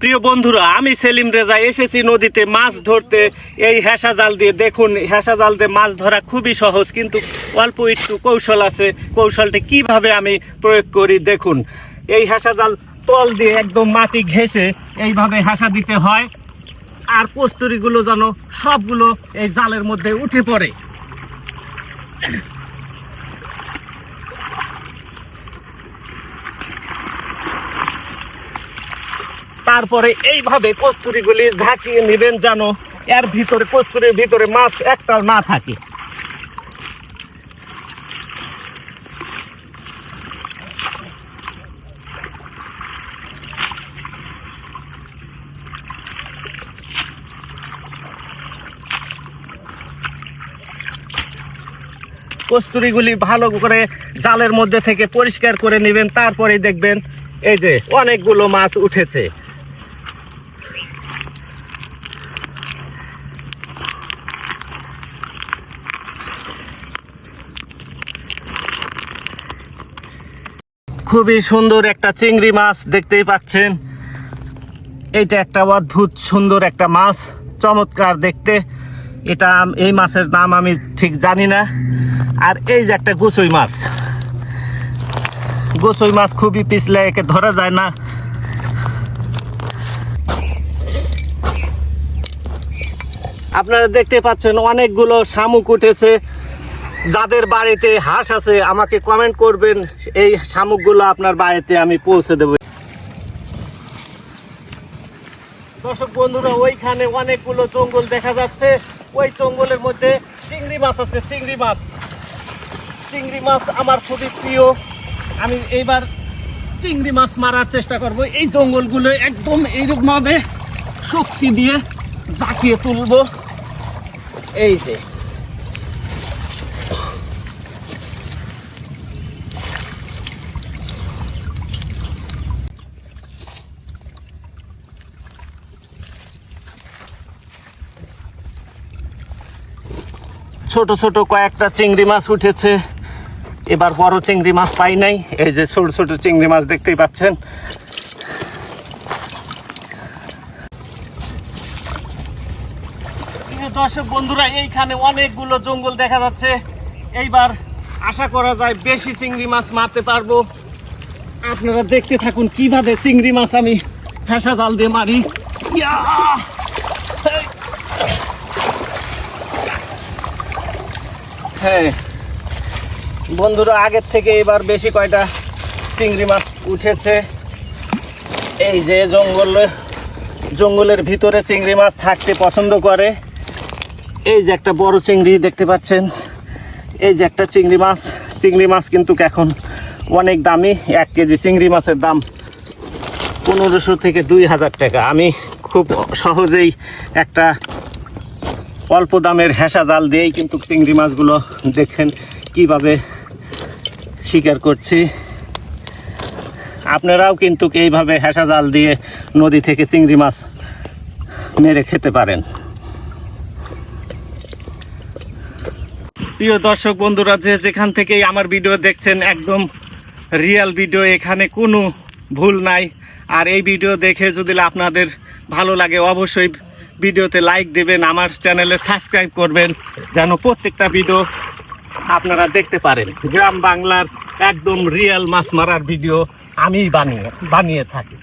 প্রিয় বন্ধুরা, আমি সেলিম রেজা, এসেছি নদীতে মাছ ধরতে। এই হেসা জাল দিয়ে দেখুন, হেসা জাল দিয়ে মাছ ধরা খুবই সহজ, কিন্তু অল্প একটু কৌশল আছে। কৌশলটি কীভাবে আমি প্রয়োগ করি দেখুন। এই হেসা জাল তল দিয়ে একদম মাটি ঘেঁষে এইভাবে হেসা দিতে হয়, আর কস্তুরিগুলো যেন সবগুলো এই জালের মধ্যে উঠে পড়ে। তারপরে এইভাবে কস্তুরিগুলি ঝাঁকিয়ে নেবেন যেন এর ভিতরে কস্তুরির ভিতরে মাছ একটা না থাকে। কস্তুরিগুলি ভালো করে জালের মধ্যে থেকে পরিষ্কার করে নেবেন তারপরে দেখবেন এই যে অনেকগুলো মাছ উঠেছে। খুবই সুন্দর একটা চিংড়ি মাছ দেখতেই পাচ্ছেন। এইটা একটা অদ্ভুত সুন্দর একটা মাছ, চমৎকার দেখতে। এটা এই মাছের নাম আমি ঠিক জানি না। আর এই যে একটা গুচই মাছ। গোসই মাছ খুবই পিছলে একে ধরা যায় না। আপনারা দেখতে পাচ্ছেন অনেকগুলো শামুক উঠেছে। যাদের বাড়িতে হাঁস আছে, আমাকে কমেন্ট করবেন। এই শামুকগুলো আপনার বাড়িতে আমি পৌঁছে দেবো। দর্শক বন্ধুরা, ওইখানে অনেকগুলো জঙ্গল দেখা যাচ্ছে। ওই জঙ্গলের মধ্যে চিংড়ি মাছ আছে, চিংড়ি মাছ। চিংড়ি মাছ আমার খুবই প্রিয়। আমি এইবার চিংড়ি মাছ মারার চেষ্টা করব। এই জঙ্গলগুলো একদম এইরকমভাবে শক্তি দিয়ে জাকিয়ে তুলবো। এই যে। ছোট ছোট কয়েকটা চিংড়ি মাছ উঠেছে। এবার বড় চিংড়ি মাছ পাই নাই। এই যে ছোট ছোট চিংড়ি মাছ দেখতেই পাচ্ছেন। দর্শক বন্ধুরা, এইখানে অনেকগুলো জঙ্গল দেখা যাচ্ছে। এইবার আশা করা যায় বেশি চিংড়ি মাছ মারতে পারব। আপনারা দেখতে থাকুন কীভাবে চিংড়ি মাছ আমি ফেসা জাল দিয়ে মারি। ইয়া! হ্যাঁ। বন্ধুরা, আগের থেকে এবার বেশি কয়টা চিংড়ি মাছ উঠেছে? এই যে জঙ্গলে, জঙ্গলের ভিতরে চিংড়ি মাছ থাকতে পছন্দ করে। এই যে একটা বড় চিংড়ি দেখতে পাচ্ছেন। এই যে একটা চিংড়ি মাছ। চিংড়ি মাছ কিন্তু এখন অনেক দামি। এক কেজি চিংড়ি মাছের দাম পনেরোশো থেকে দুই হাজার টাকা। আমি খুব সহজেই একটা অল্প দামের হেসা জাল দিয়েই কিন্তু চিংড়ি মাছগুলো দেখেন কীভাবে শিকার করছি। আপনারাও কিন্তু এইভাবে হেসা জাল দিয়ে নদী থেকে চিংড়ি মাছ মেরে খেতে পারেন। প্রিয় দর্শক বন্ধুরা, যে যেখান থেকেই আমার ভিডিও দেখছেন, একদম রিয়েল ভিডিও এখানে কোনো ভুল নাই। আর এই ভিডিও দেখে যদি আপনাদের ভালো লাগে, অবশ্যই ভিডিওতে লাইক দেবেন, আমার চ্যানেলে সাবস্ক্রাইব করবেন, যেন প্রত্যেকটা ভিডিও আপনারা দেখতে পারেন। গ্রাম বাংলার একদম রিয়েল মাছ মারার ভিডিও আমি বানিয়ে বানিয়ে থাকি।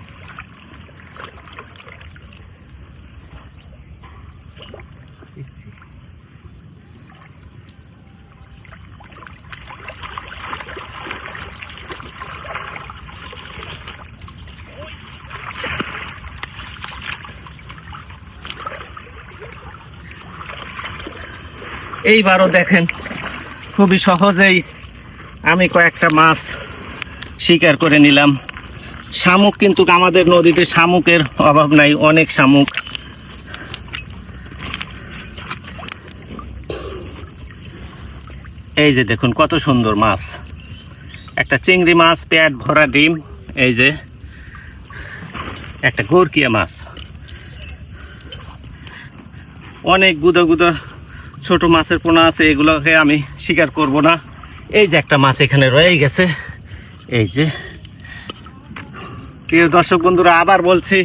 এইবারও দেখেন, খুবই সহজেই আমি কয়েকটা মাছ শিকার করে নিলাম। শামুক কিন্তু আমাদের নদীতে শামুকের অভাব নাই, অনেক শামুক। এই যে দেখুন, কত সুন্দর মাছ। একটা চিংড়ি মাছ, পেট ভরা ডিম, এই যে একটা গোরকিয়া মাছ। অনেক গুদো গুদো ছোট মাছের পোনা আছে, এগুলোকে আমি শিকার করব না। এই যে একটা মাছ এখানে রয়ে গেছে। এই যে। প্রিয় দর্শক বন্ধুরা, আবার বলছি,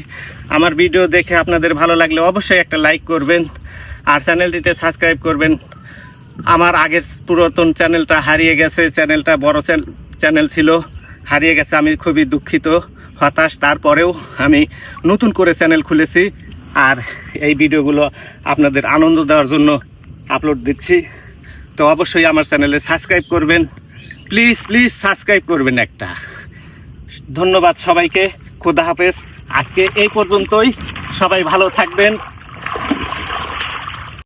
আমার ভিডিও দেখে আপনাদের ভালো লাগলে অবশ্যই একটা লাইক করবেন আর চ্যানেলটিতে সাবস্ক্রাইব করবেন। আমার আগের পুরাতন চ্যানেলটা হারিয়ে গেছে, চ্যানেলটা বড় চ্যানেল ছিল, হারিয়ে গেছে, আমি খুবই দুঃখিত, হতাশ। তারপরেও আমি নতুন করে চ্যানেল খুলেছি আর এই ভিডিওগুলো আপনাদের আনন্দ দেওয়ার জন্য আপলোড দিচ্ছি। তো অবশ্যই আমার চ্যানেলে সাবস্ক্রাইব করবেন। প্লিজ প্লিজ সাবস্ক্রাইব করবেন একটা। ধন্যবাদ সবাইকে। খোদা হাফেজ। আজকে এই পর্যন্তই। সবাই ভালো থাকবেন।